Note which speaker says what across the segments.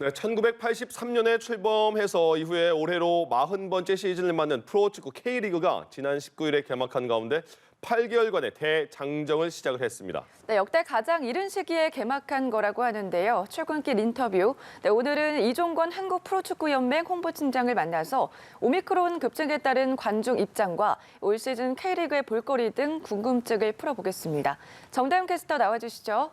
Speaker 1: 네, 1983년에 출범해서 이후에 올해로 40번째 시즌을 맞는 프로축구 K리그가 지난 19일에 개막한 가운데 8개월간의 대장정을 시작을 했습니다.
Speaker 2: 네, 역대 가장 이른 시기에 개막한 거라고 하는데요. 출근길 인터뷰. 네, 오늘은 이종건 한국 프로축구연맹 홍보팀장을 만나서 오미크론 급증에 따른 관중 입장과 올 시즌 K리그의 볼거리 등 궁금증을 풀어보겠습니다. 정다윤 캐스터 나와주시죠.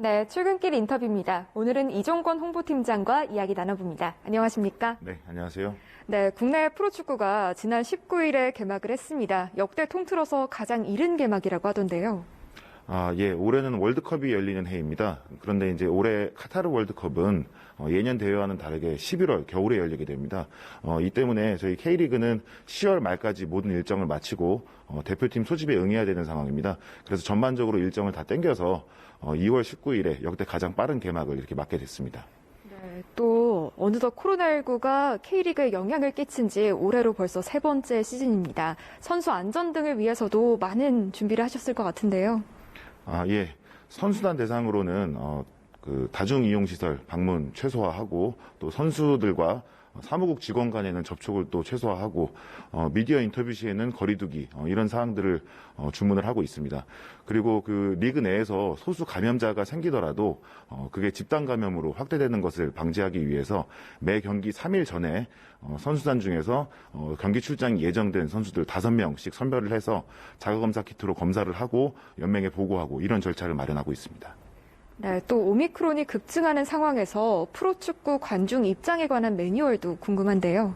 Speaker 3: 네, 출근길 인터뷰입니다. 오늘은 이종건 홍보팀장과 이야기 나눠봅니다. 안녕하십니까?
Speaker 4: 네, 안녕하세요.
Speaker 3: 네, 국내 프로축구가 지난 19일에 개막을 했습니다. 역대 통틀어서 가장 이른 개막이라고 하던데요.
Speaker 4: 아, 예, 올해는 월드컵이 열리는 해입니다. 그런데 이제 올해 카타르 월드컵은 어, 예년 대회와는 다르게 11월 겨울에 열리게 됩니다. 어, 이 때문에 저희 K리그는 10월 말까지 모든 일정을 마치고 어, 대표팀 소집에 응해야 되는 상황입니다. 그래서 전반적으로 일정을 다 땡겨서 어, 2월 19일에 역대 가장 빠른 개막을 이렇게 맡게 됐습니다.
Speaker 3: 네, 또 어느덧 코로나19가 K리그에 영향을 끼친 지 올해로 벌써 세 번째 시즌입니다. 선수 안전 등을 위해서도 많은 준비를 하셨을 것 같은데요.
Speaker 4: 아, 예. 선수단 대상으로는 어, 그 다중 이용 시설 방문 최소화하고 또 선수들과 사무국 직원 간에는 접촉을 또 최소화하고 어, 미디어 인터뷰 시에는 거리두기 어, 이런 사항들을 어, 주문을 하고 있습니다. 그리고 그 리그 내에서 소수 감염자가 생기더라도 어, 그게 집단 감염으로 확대되는 것을 방지하기 위해서 매 경기 3일 전에 어, 선수단 중에서 어, 경기 출장이 예정된 선수들 5명씩 선별을 해서 자가검사 키트로 검사를 하고 연맹에 보고하고 이런 절차를 마련하고 있습니다.
Speaker 3: 네, 또 오미크론이 급증하는 상황에서 프로축구 관중 입장에 관한 매뉴얼도 궁금한데요.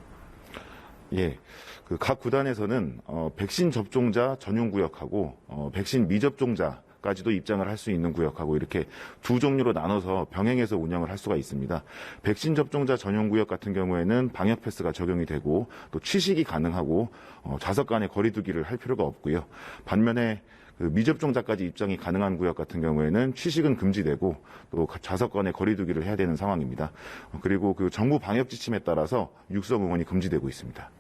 Speaker 4: 예. 그 각 구단에서는 어, 백신 접종자 전용 구역하고 어, 백신 미접종자 까지도 입장을 할 수 있는 구역하고 이렇게 두 종류로 나눠서 병행해서 운영을 할 수가 있습니다. 백신 접종자 전용 구역 같은 경우에는 방역 패스가 적용이 되고 또 취식이 가능하고 어, 좌석 간의 거리두기를 할 필요가 없고요. 반면에 그 미접종자까지 입장이 가능한 구역 같은 경우에는 취식은 금지되고 또 좌석 간의 거리두기를 해야 되는 상황입니다. 어, 그리고 그 정부 방역 지침에 따라서 육성 응원이 금지되고 있습니다.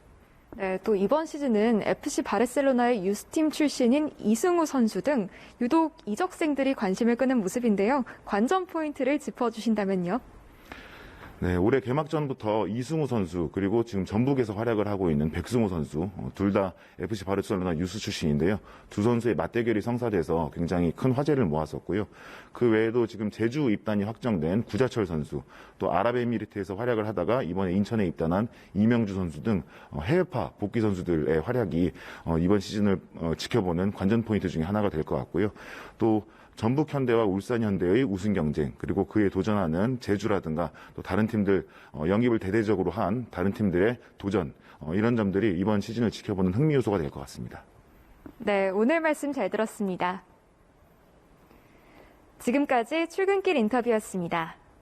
Speaker 3: 네, 또 이번 시즌은 FC 바르셀로나의 유스팀 출신인 이승우 선수 등 유독 이적생들이 관심을 끄는 모습인데요. 관전 포인트를 짚어주신다면요.
Speaker 4: 네, 올해 개막전부터 이승우 선수 그리고 지금 전북에서 활약을 하고 있는 백승호 선수 어, 둘다 FC 바르셀로나 유스 출신인데요. 두 선수의 맞대결이 성사돼서 굉장히 큰 화제를 모았었고요. 그 외에도 지금 제주 입단이 확정된 구자철 선수 또 아랍에미리트에서 활약을 하다가 이번에 인천에 입단한 이명주 선수 등 어, 해외파 복귀 선수들의 활약이 어, 이번 시즌을 어, 지켜보는 관전 포인트 중에 하나가 될 것 같고요. 또 전북 현대와 울산 현대의 우승 경쟁 그리고 그에 도전하는 제주라든가 또 다른 팀들 어, 영입을 대대적으로 한 다른 팀들의 도전 어, 이런 점들이 이번 시즌을 지켜보는 흥미 요소가 될 것 같습니다.
Speaker 3: 네, 오늘 말씀 잘 들었습니다. 지금까지 출근길 인터뷰였습니다.